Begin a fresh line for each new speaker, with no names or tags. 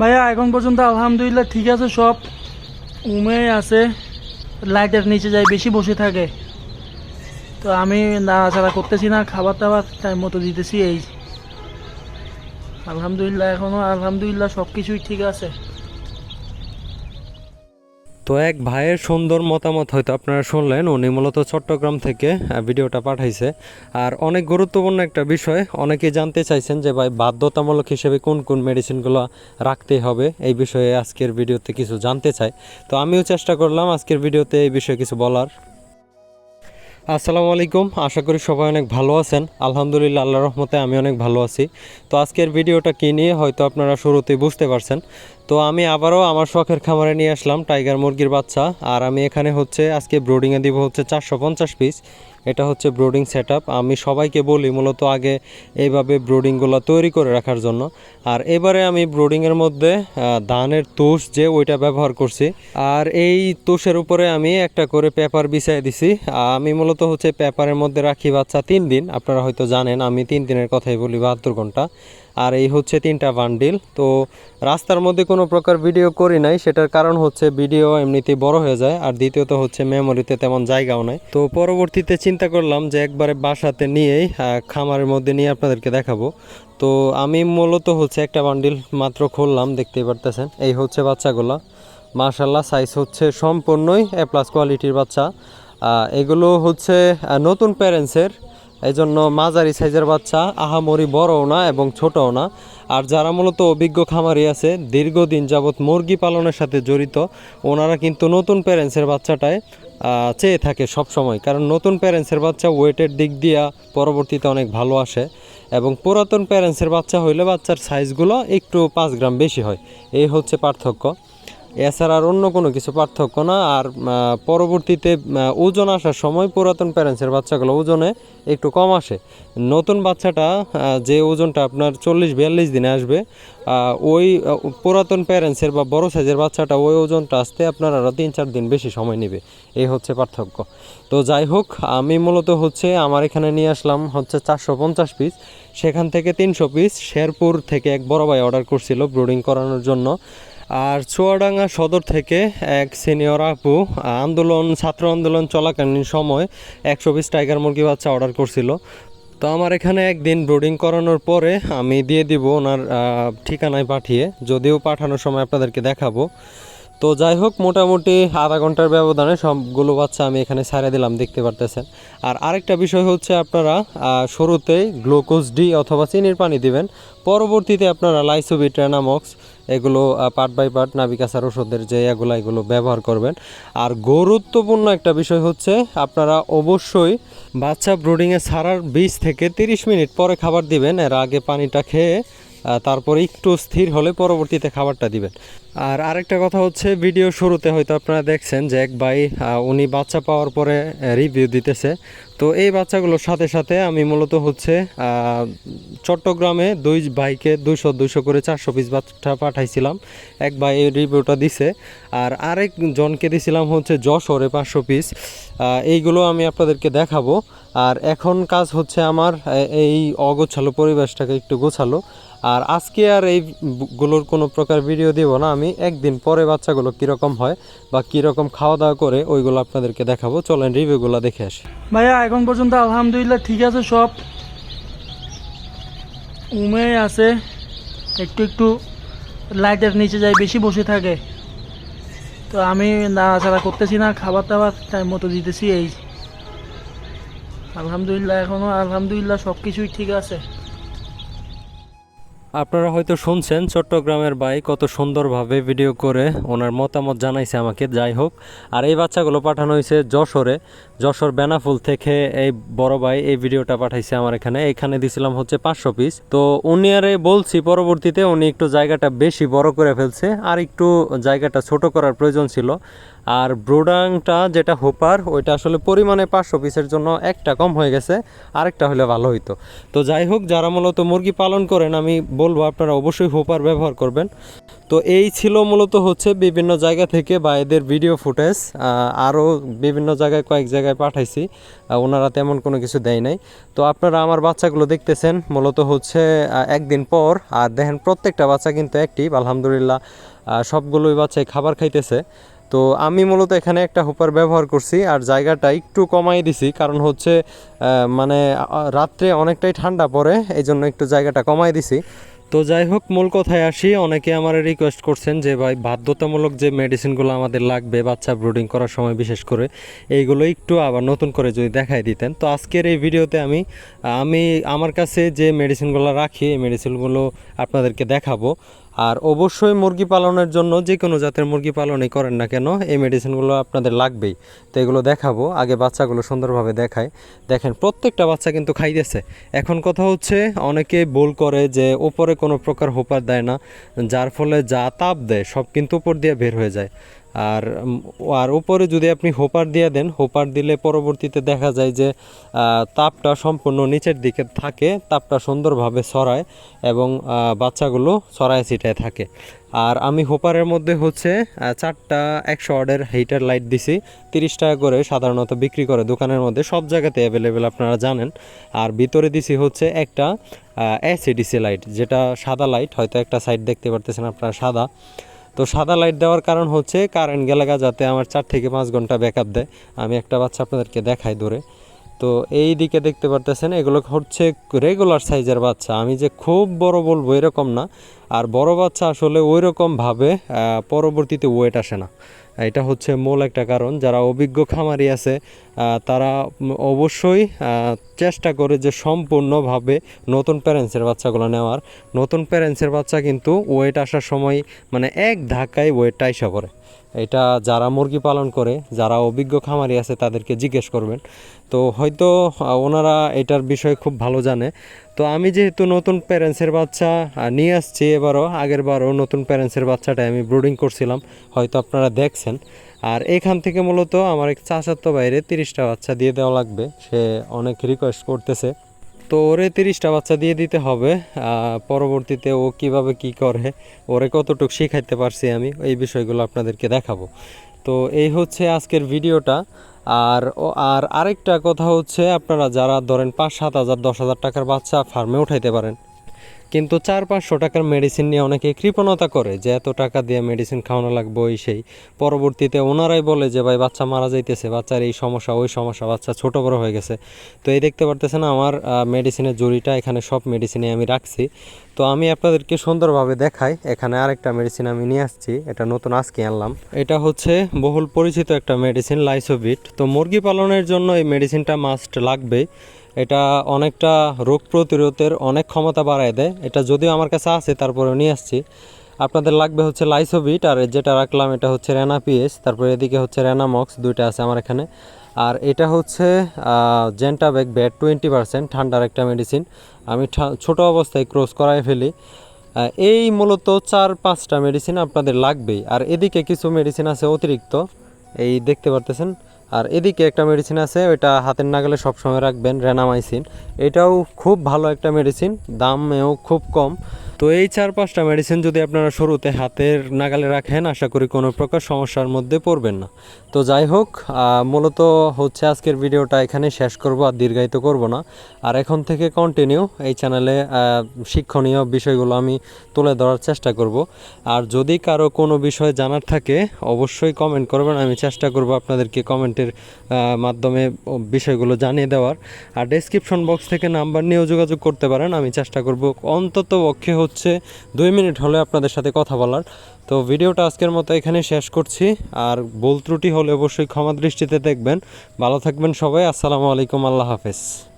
ভাইয়া, এখন পর্যন্ত আলহামদুলিল্লাহ ঠিক আছে, সব উমে আছে। লাইটের নিচে যাই বেশি বসে থাকে। তো আমি নাড়াচাড়া করতেছি না খাবার দাবার টাইম মতো দিতেছি এই। আলহামদুলিল্লাহ এখনও আলহামদুলিল্লাহ সব কিছুই ঠিক আছে।
তো এক ভাইয়ের সুন্দর মতামত হয়তো আপনারা শুনলেন। উনি মূলত চট্টগ্রাম থেকে ভিডিওটা পাঠাইছে। আর অনেক গুরুত্বপূর্ণ একটা বিষয়, অনেকেই জানতে চাইছেন যে ভাই বাধ্যতামূলক হিসেবে কোন কোন মেডিসিনগুলো রাখতে হবে, এই বিষয়ে আজকের ভিডিওতে কিছু জানতে চাই। তো আমিও চেষ্টা করলাম আজকের ভিডিওতে এই বিষয়ে কিছু বলার। আসসালামু আলাইকুম আশা করি সবাই অনেক ভালো আছেন। আলহামদুলিল্লাহ আল্লাহ রহমতে আমি অনেক ভালো আছি। তো আজকের ভিডিওটা কী নিয়ে, হয়তো আপনারা শুরুতেই বুঝতে পারছেন। তো আমি আবারও আমার শখের খামারে নিয়ে আসলাম টাইগার মুরগির বাচ্চা। আর আমি এখানে হচ্ছে আজকে ব্রোডিংয়ে দিব হচ্ছে চারশো পঞ্চাশ পিস এটা হচ্ছে ব্রোডিং সেট আমি সবাইকে বলি মূলত আগে এইভাবে ব্রোডিংগুলো তৈরি করে রাখার জন্য। আর এবারে আমি ব্রোডিংয়ের মধ্যে ধানের তুষ যে ওইটা ব্যবহার করছি। আর এই তুষের উপরে আমি একটা করে পেপার বিছাই দিছি। আমি মূলত হচ্ছে পেপারের মধ্যে রাখি বাচ্চা তিন দিন। আপনারা হয়তো জানেন, আমি তিন দিনের কথাই বলি বাহাত্তর ঘণ্টা। আর এই হচ্ছে তিনটা বান্ডিল। তো রাস্তার মধ্যে কোনো প্রকার ভিডিও করি নাই, সেটার কারণ হচ্ছে ভিডিও এমনিতেই বড় হয়ে যায়, আর দ্বিতীয়ত হচ্ছে মেমোরিতে তেমন জায়গাও নাই। তো পরবর্তীতে চিন্তা করলাম যে একবারে বাসাতে নিয়েই খামারের মধ্যে নিয়ে আপনাদেরকে দেখাবো। তো আমি মূলত হচ্ছে একটা বান্ডিল মাত্র খুললাম, দেখতেই পারতেছেন। এই হচ্ছে বাচ্চাগুলো। মাশাল্লাহ সাইজ হচ্ছে সম্পূর্ণই এ প্লাস কোয়ালিটির বাচ্চা। এগুলো হচ্ছে নতুন প্যারেন্টসের এই জন্য মাঝারি সাইজের বাচ্চা আহামরি বড়ও না এবং ছোটও না। আর যারা মূলত অভিজ্ঞ খামারি আছে, দীর্ঘদিন যাবৎ মুরগি পালনের সাথে জড়িত, ওনারা কিন্তু নতুন প্যারেন্টসের বাচ্চাটায় চেয়ে থাকে সব সময় কারণ নতুন প্যারেন্টসের বাচ্চা ওয়েটের দিক দিয়া পরবর্তীতে অনেক ভালো আসে এবং পুরাতন প্যারেন্টসের বাচ্চা হইলে বাচ্চার সাইজগুলো একটু পাঁচ গ্রাম বেশি হয়। এই হচ্ছে পার্থক্য। এছাড়া আর অন্য কোনো কিছু পার্থক্য না। আর পরবর্তীতে ওজন আসার সময় পুরাতন প্যারেন্টসের বাচ্চাগুলো ওজনে একটু কম আসে। নতুন বাচ্চাটা যে ওজনটা আপনার চল্লিশ, বিয়াল্লিশ দিনে আসবে ওই পুরাতন প্যারেন্টসের বা বড় সাইজের বাচ্চাটা ওই ওজনটা আসতে আপনার আরও তিন, চার দিন বেশি সময় নেবে। এই হচ্ছে পার্থক্য। তো যাই হোক, আমি মূলত হচ্ছে আমার এখানে নিয়ে আসলাম হচ্ছে চারশো পঞ্চাশ পিস সেখান থেকে তিনশো পিস শেরপুর থেকে এক বড় ভাই অর্ডার করছিল ব্রুডিং করানোর জন্য। আর চুয়াডাঙ্গা সদর থেকে এক সিনিয়র আপু, আন্দোলন, ছাত্র আন্দোলন চলাকালীন সময় একশো বিশ টাইগার মুরগি বাচ্চা অর্ডার করছিল। তো আমার এখানে একদিন ব্রোডিং করানোর পরে আমি দিয়ে দিব ওনার ঠিকানায় পাঠিয়ে, যদিও পাঠানোর সময় আপনাদেরকে দেখাবো। তো যাই হোক, মোটামুটি আধা ঘণ্টার ব্যবধানে সবগুলো বাচ্চা আমি এখানে ছাড়ে দিলাম, দেখতে পারতেছেন। আর আরেকটা বিষয় হচ্ছে আপনারা শুরুতেই গ্লুকোজ ডি অথবা চিনির পানি দিবেন, পরবর্তীতে আপনারা লাইসোবিট রেনামক্স এগুলো পার্ট বাই পার্ট নাবিকাসার ওষুধের যে এগুলো এগুলো ব্যবহার করবেন। আর গুরুত্বপূর্ণ একটা বিষয় হচ্ছে আপনারা অবশ্যই বাচ্চা ব্রুডিংয়ে ছাড়ার বিশ থেকে তিরিশ মিনিট পরে খাবার দিবেন, এর আগে পানিটা খেয়ে তারপরে একটু স্থির হলে পরবর্তীতে খাবারটা দিবেন। আর আরেকটা কথা হচ্ছে ভিডিও শুরুতে হয়তো আপনারা দেখছেন যে এক ভাই উনি বাচ্চা পাওয়ার পরে রিভিউ দিতেছে। তো এই বাচ্চাগুলোর সাথে সাথে আমি মূলত হচ্ছে চট্টগ্রামে দুই ভাইকে দুইশো দুইশো করে চারশো পিস বাচ্চা পাঠাইছিলাম। এক ভাই এই রিভিউটা দিছে, আর আরেক জনকে দিছিলাম হচ্ছে যশোরে পাঁচশো পিস এইগুলো আমি আপনাদেরকে দেখাবো। আর এখন কাজ হচ্ছে আমার এই অগোছালো পরিবেশটাকে একটু গোছালো। আর আজকে আর এইগুলোর কোনো প্রকার ভিডিও দিব না। আমি একদিন পরে বাচ্চাগুলো কীরকম হয় বা কীরকম খাওয়া দাওয়া করে ওইগুলো আপনাদেরকে দেখাবো। চলেন রিভিউগুলো দেখে আসি।
ভাইয়া, এখন পর্যন্ত আলহামদুলিল্লাহ ঠিক আছে সব। উমে আছে। একটু একটু লাইটের নিচে যাই, বেশি বসে থাকে। তো আমি নাড়াচাড়া করতেছি না খাবার দাবার টাইম মতো দিতেছি এই। আলহামদুলিল্লাহ এখনও আলহামদুলিল্লাহ সব কিছুই ঠিক আছে।
আপনারা হয়তো শুনছেন চট্টগ্রামের ভাই কত সুন্দরভাবে ভিডিও করে ওনার মতামত জানাইছে আমাকে, যাই হোক। আর এই বাচ্চাগুলো পাঠানো হয়েছে যশোরে। যশোর বেনাফুল থেকে এই বড় ভাই এই ভিডিওটা পাঠাইছে আমার এখানে। এখানে দিছিলাম হচ্ছে পাঁচশো পিস তো উনি আরে বলছি, পরবর্তীতে উনি একটু জায়গাটা বেশি বড় করে ফেলছে। আর একটু জায়গাটা ছোট করার প্রয়োজন ছিল। আর ব্রোডাংটা যেটা হোপার, ওইটা আসলে পরিমাণে পাঁচশো পিসের জন্য একটা কম হয়ে গেছে, আরেকটা হলে ভালো হইতো। তো যাই হোক, যারা মূলত মুরগি পালন করেন, আমি বলব আপনারা অবশ্যই হোপার ব্যবহার করবেন। তো এই ছিল মূলত হচ্ছে বিভিন্ন জায়গা থেকে বা এদের ভিডিও ফুটেজ আরও বিভিন্ন জায়গায় কয়েক জায়গায় পাঠাইছি ওনারা তেমন কোনো কিছু দেয় নাই। তো আপনারা আমার বাচ্চাগুলো দেখতেছেন, মূলত হচ্ছে একদিন পর, আর দেখেন প্রত্যেকটা বাচ্চা কিন্তু অ্যাক্টিভ আলহামদুলিল্লাহ সবগুলোই বাচ্চাই খাবার খাইতেছে। তো আমি মূলত এখানে একটা হুপার ব্যবহার করছি আর জায়গাটা একটু কমাই দিছি, কারণ হচ্ছে মানে রাত্রে অনেকটাই ঠান্ডা পড়ে এই জন্য একটু জায়গাটা কমাই দিছি। তো যাই হোক, মূল কথায় আসি, অনেকে আমার রিকোয়েস্ট করছেন যে, ভাই, বাধ্যতামূলক যে মেডিসিনগুলো আমাদের লাগবে বাচ্চা ব্রুডিং করার সময় বিশেষ করে, এইগুলো একটু আবার নতুন করে যদি দেখাই দিতেন। তো আজকের এই ভিডিওতে আমি আমি, আমার কাছে যে মেডিসিনগুলো রাখি, এই মেডিসিনগুলো আপনাদেরকে দেখাবো। আর অবশ্যই মুরগি পালনের জন্য যে কোনো জাতের মুরগি পালনই করেন না কেন, এই মেডিসিনগুলো আপনাদের লাগবেই। তো এগুলো দেখাবো, আগে বাচ্চাগুলো সুন্দরভাবে দেখায় দেখেন, প্রত্যেকটা বাচ্চা কিন্তু খাইতেছে। এখন কথা হচ্ছে, অনেকে ভুল করে যে ওপরে কোনো প্রকার হোপার দেয় না, যার ফলে যা তাপ দেয় সব কিন্তু উপর দিয়ে বের হয়ে যায়। আর আর উপরে যদি আপনি হোপার দিয়ে দেন, হোপার দিলে পরবর্তীতে দেখা যায় যে তাপটা সম্পূর্ণ নিচের দিকে থাকে, তাপটা সুন্দরভাবে ছড়ায় এবং বাচ্চাগুলো ছড়ায় ছিটায় থাকে। আর আমি হোপারের মধ্যে হচ্ছে চারটা একশো ওয়ার্ডের হিটার লাইট দিছি, তিরিশ টাকা করে সাধারণত বিক্রি করে দোকানের মধ্যে, সব জায়গাতে অ্যাভেলেবেল আপনারা জানেন। আর ভিতরে দিছি হচ্ছে একটা এসিডিসি লাইট যেটা সাদা লাইট হয়তো একটা সাইড দেখতে পারতেছেন আপনারা সাদা। তো সাদা লাইট দেওয়ার কারণ হচ্ছে কারেন্ট গেলাগা যাতে আমার চার থেকে পাঁচ ঘণ্টা ব্যাকআপ দেয়। আমি একটা বাচ্চা আপনাদেরকে দেখাই ধরে। তো এই দিকে দেখতে পারতেছেন, এগুলো হচ্ছে রেগুলার সাইজের বাচ্চা। আমি যে খুব বড় বলব এরকম না। আর বড় বাচ্চা আসলে ওই রকমভাবে পরবর্তীতে ওয়েট আসে না। এটা হচ্ছে মূল একটা কারণ। যারা অভিজ্ঞ খামারি আছে তারা অবশ্যই চেষ্টা করে যে সম্পূর্ণভাবে নতুন প্যারেন্টসের বাচ্চাগুলো নেওয়ার। নতুন প্যারেন্টসের বাচ্চা কিন্তু ওয়েট আসার সময় মানে এক ধাক্কায় ওয়েটটা আইসা পড়ে। এটা যারা মুরগি পালন করে, যারা অভিজ্ঞ খামারি আছে, তাদেরকে জিজ্ঞেস করবেন। তো হয়তো ওনারা এটার বিষয়ে খুব ভালো জানে। তো আমি যেহেতু নতুন প্যারেন্টসের বাচ্চা নিয়ে আসছি এবারও, আগের বারও নতুন প্যারেন্টসের বাচ্চাটাই আমি ব্রুডিং করছিলাম। হয়তো আপনারা দেখছেন। আর এখান থেকে মূলত আমার এক চাচাতো বাইরে তিরিশটা বাচ্চা দিয়ে দেওয়া লাগবে। সে অনেক রিকোয়েস্ট করতেছে। তো ওরে তিরিশটা বাচ্চা দিয়ে দিতে হবে পরবর্তীতে ও কীভাবে কি করে, ওরে কতটুকু শিখাইতে পারছি আমি, এই বিষয়গুলো আপনাদেরকে দেখাবো। তো এই হচ্ছে আজকের ভিডিওটা, আর আর আরেকটা কথা হচ্ছে আপনারা যারা ধরেন পাঁচ, সাত হাজার, দশ হাজার টাকার বাচ্চা ফার্মে উঠাইতে পারেন কিন্তু চার পাঁচশো টাকার মেডিসিন নিয়ে অনেকে কৃপণতা করে যে এত টাকা দিয়ে মেডিসিন খাওয়ানো লাগবে ওই সেই। পরবর্তীতে ওনারাই বলে যে, ভাই, বাচ্চা মারা যাইতেছে, বাচ্চার এই সমস্যা, ওই সমস্যা, বাচ্চা ছোট বড় হয়ে গেছে। তো এই দেখতে পারতেছেন আমার মেডিসিনের জুড়িটা, এখানে সব মেডিসিনে আমি রাখছি। তো আমি আপনাদেরকে সুন্দরভাবে দেখাই, এখানে আরেকটা মেডিসিন আমি নিয়ে আসছি, এটা নতুন আজকে আনলাম। এটা হচ্ছে বহুল পরিচিত একটা মেডিসিন লাইসোবিট তো মুরগি পালনের জন্য এই মেডিসিনটা মাস্ট লাগবে এটা অনেকটা রোগ প্রতিরোধের অনেক ক্ষমতা বাড়ায় দেয়। এটা যদিও আমার কাছে আছে তারপরে নিয়ে আসছি। আপনাদের লাগবে হচ্ছে লাইসোবিট, আর যেটা রাখলাম এটা হচ্ছে রেনা পিএস তারপরে এদিকে হচ্ছে রেনামক্স, দুইটা আছে আমার এখানে। আর এটা হচ্ছে জেন্টাবেক ব্যাট টোয়েন্টি পার্সেন্ট, ঠান্ডার একটা মেডিসিন। আমি ছোট অবস্থায় ক্রস করাই ফেলি। এই মূলত চার, পাঁচটা মেডিসিন আপনাদের লাগবেই। আর এদিকে কিছু মেডিসিন আছে অতিরিক্ত। এই দেখতে পারতেছেন? আর এদিকে একটা মেডিসিন আছে, ওইটা হাতের নাগালে সবসময় রাখবেন রেনামাইসিন এটাও খুব ভালো একটা মেডিসিন দামেও খুব কম। তো এই চার পাঁচটা মেডিসিন যদি আপনারা শুরুতে হাতের নাগালে রাখেন, আশা করি কোনো প্রকার সমস্যার মধ্যে পড়বেন না। তো যাই হোক মূলত হচ্ছে আজকের ভিডিওটা এখানে শেষ করব, আর দীর্ঘায়িত করব না। আর এখন থেকে কন্টিনিউ এই চ্যানেলে শিক্ষণীয় বিষয়গুলো আমি তুলে ধরার চেষ্টা করব। আর যদি কারও কোনো বিষয় জানার থাকে, অবশ্যই কমেন্ট করবেন। আমি চেষ্টা করব আপনাদেরকে কমেন্টের মাধ্যমে বিষয়গুলো জানিয়ে দেওয়ার। আর ডেসক্রিপশন বক্স থেকে নাম্বার নিয়েও যোগাযোগ করতে পারেন। আমি চেষ্টা করব অন্তত পক্ষে হচ্ছে দুই মিনিট হলে আপনাদের সাথে কথা বলার। তো ভিডিওটা আজকের মতো এখানে শেষ করছি। আর ভুল ত্রুটি হলে অবশ্যই ক্ষমা দৃষ্টিতে দেখবেন। ভালো থাকবেন সবাই। আসসালামু আলাইকুম। আল্লাহ হাফেজ।